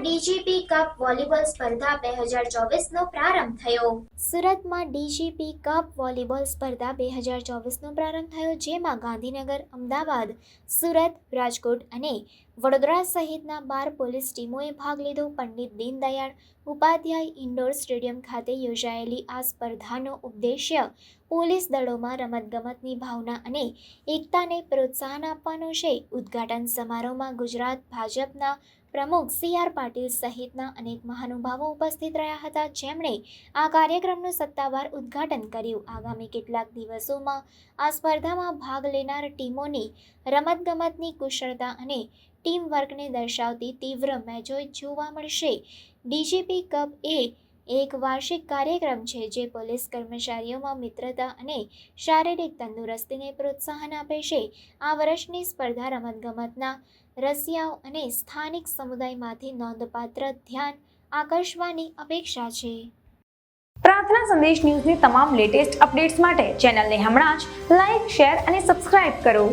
DGP cup volleyball સ્પર્ધા બે હજાર ચોવીસનો પ્રારંભ થયો. સુરતમાં ડીજીપી કપ વોલીબોલ સ્પર્ધા બે હજાર ચોવીસનો પ્રારંભ થયો, જેમાં ગાંધીનગર, અમદાવાદ, સુરત, રાજકોટ અને વડોદરા સહિતના બાર પોલીસ ટીમોએ ભાગ લીધો. પંડિત દીનદયાળ ઉપાધ્યાય ઇન્ડોર સ્ટેડિયમ ખાતે યોજાયેલી આ સ્પર્ધાનો ઉદ્દેશ્ય પોલીસ દળોમાં રમતગમતની ભાવના અને એકતાને પ્રોત્સાહન આપવાનો છે. ઉદ્ઘાટન સમારોહમાં ગુજરાત ભાજપના પ્રમુખ સી આર પાટીલ સહિતના અનેક મહાનુભાવો ઉપસ્થિત રહ્યા હતા. જેમણે આ કાર્યક્રમનું સત્તાવાર ઉદ્ઘાટન કર્યું. આગામી કેટલાક દિવસોમાં આ સ્પર્ધામાં ભાગ લેનાર ટીમોની રમતગમતની કુશળતા અને ટીમ વર્કને દર્શાવતી તીવ્ર મેચો જોવા મળશે. ડીજીપી કપ એ એક વાર્ષિક કાર્યક્રમ છે જે પોલીસ કર્મચારીઓમાં મિત્રતા અને શારીરિક તંદુરસ્તીને પ્રોત્સાહન આપે છે. આ વર્ષની સ્પર્ધા રમતગમતના રસિયાઓ અને સ્થાનિક સમુદાયમાંથી નોંધપાત્ર ધ્યાન આકર્ષવાની અપેક્ષા છે. પ્રાર્થના સંદેશ ન્યૂઝની તમામ લેટેસ્ટ અપડેટ્સ માટે ચેનલને હમણાં જ લાઇક શેર અને સબસ્ક્રાઇબ કરો.